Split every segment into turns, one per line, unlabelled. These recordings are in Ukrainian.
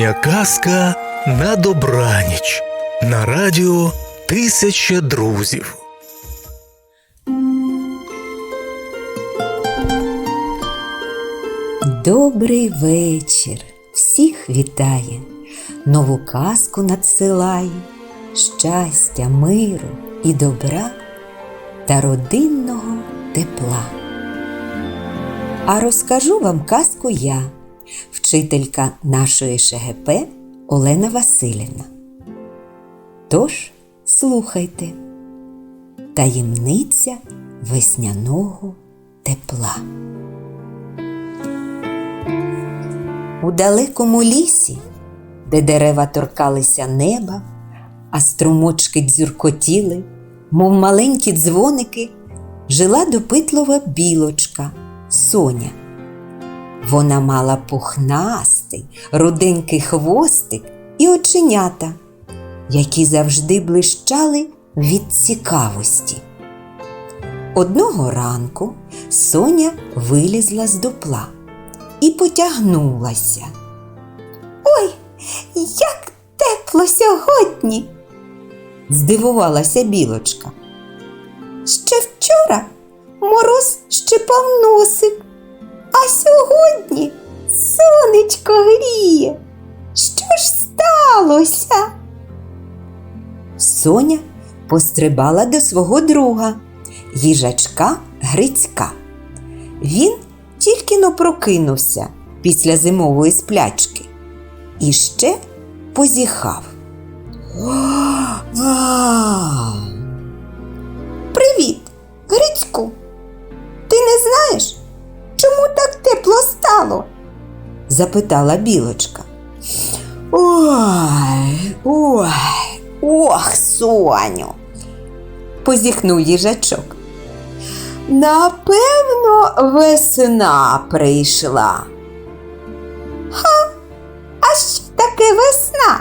Вечірня казка на добраніч на радіо Тисяча друзів.
Добрий вечір. Всіх вітає, нову казку надсилає, щастя, миру і добра та родинного тепла. А розкажу вам казку я, вчителька нашої ШГП Олена Васильівна. Тож слухайте таємниця весняного тепла. У далекому лісі, де дерева торкалися неба, а струмочки дзюркотіли, мов маленькі дзвоники, жила допитлива білочка Соня. Вона мала пухнастий, руденький хвостик і оченята, які завжди блищали від цікавості. Одного ранку Соня вилізла з дупла і потягнулася. Ой, як тепло сьогодні. здивувалася білочка. Ще вчора мороз щипав носик, сьогодні сонечко гріє. Що ж сталося? Соня пострибала до свого друга, їжачка Грицька. Він тільки но прокинувся після зимової сплячки і ще позіхав. Привіт, запитала білочка. Ой, ой, ох, Соню, позіхнув їжачок. Напевно, весна прийшла. Ха, а що таке весна?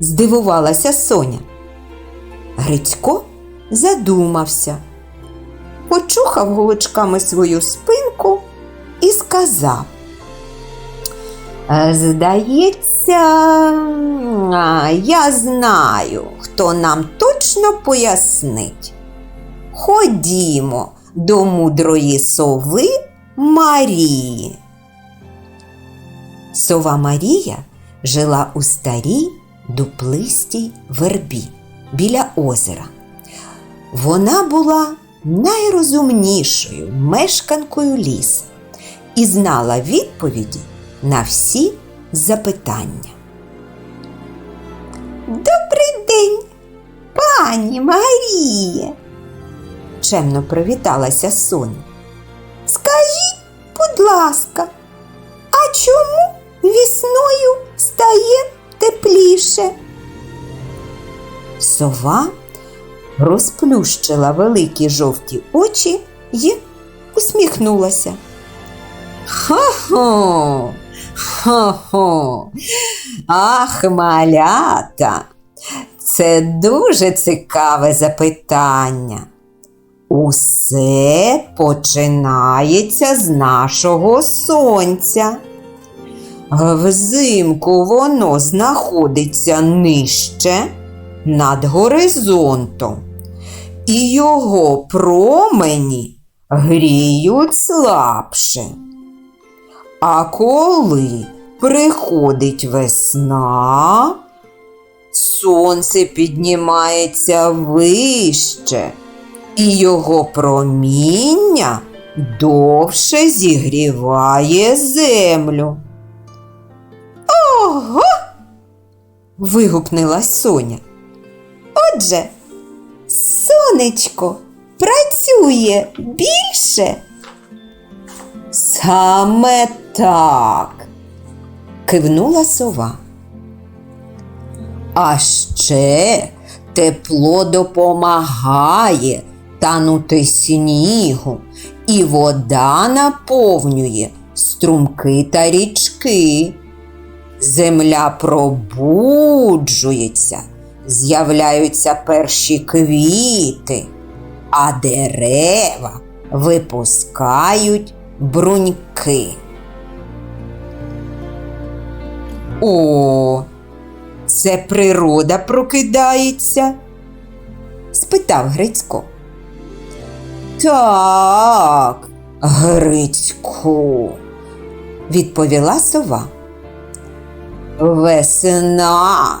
здивувалася Соня. Грицько задумався, почухав голочками свою спинку і сказав. «Е, Здається, я знаю, хто нам точно пояснить. Ходімо до мудрої сови Марії. Сова Марія жила у старій дуплистій вербі біля озера. Вона була найрозумнішою мешканкою лісу і знала відповіді на всі запитання. Добрий день, пані Маріє! чемно привіталася Соня. Скажіть, будь ласка, а чому весною стає тепліше? Сова розплющила великі жовті очі і усміхнулася. Хо-хо, хо-хо, ах, малята, це дуже цікаве запитання. Усе починається з нашого сонця. Взимку воно знаходиться нижче над горизонтом, і його промені гріють слабше. А коли приходить весна, сонце піднімається вище і його проміння довше зігріває землю. Ого. вигукнула Соня. Отже, сонечко працює більше. Саме так, кивнула сова. А ще тепло допомагає танути снігу, і вода наповнює струмки та річки. Земля пробуджується, з'являються перші квіти, а дерева випускають бруньки. О, це природа прокидається? спитав Грицько. Так, Грицьку, відповіла сова. Весна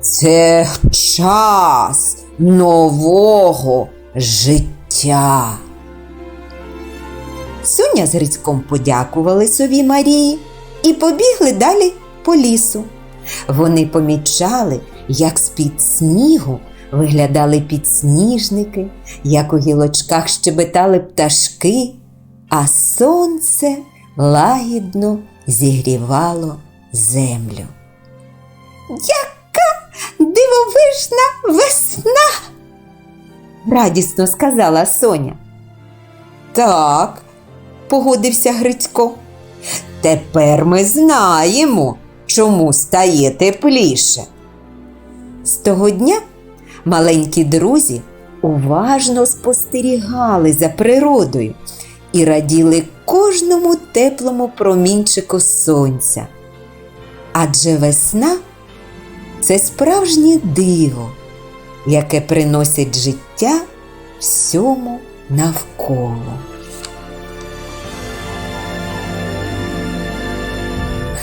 це час нового життя. Соня з Грицьком подякували сові Марії і побігли далі по лісу. Вони помічали, як з-під снігу виглядали підсніжники, як у гілочках щебетали пташки, а сонце лагідно зігрівало землю. Яка дивовижна весна! радісно сказала Соня. Так, погодився Грицько. Тепер ми знаємо, чому стає тепліше. З того дня маленькі друзі уважно спостерігали за природою і раділи кожному теплому промінчику сонця. Адже весна це справжнє диво, яке приносить життя всьому навколо.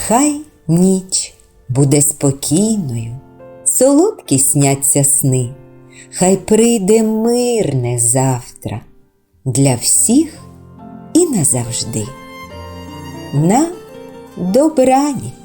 Хай ніч буде спокійною, солодкі сняться сни, хай прийде мирне завтра для всіх і назавжди. На добраніч!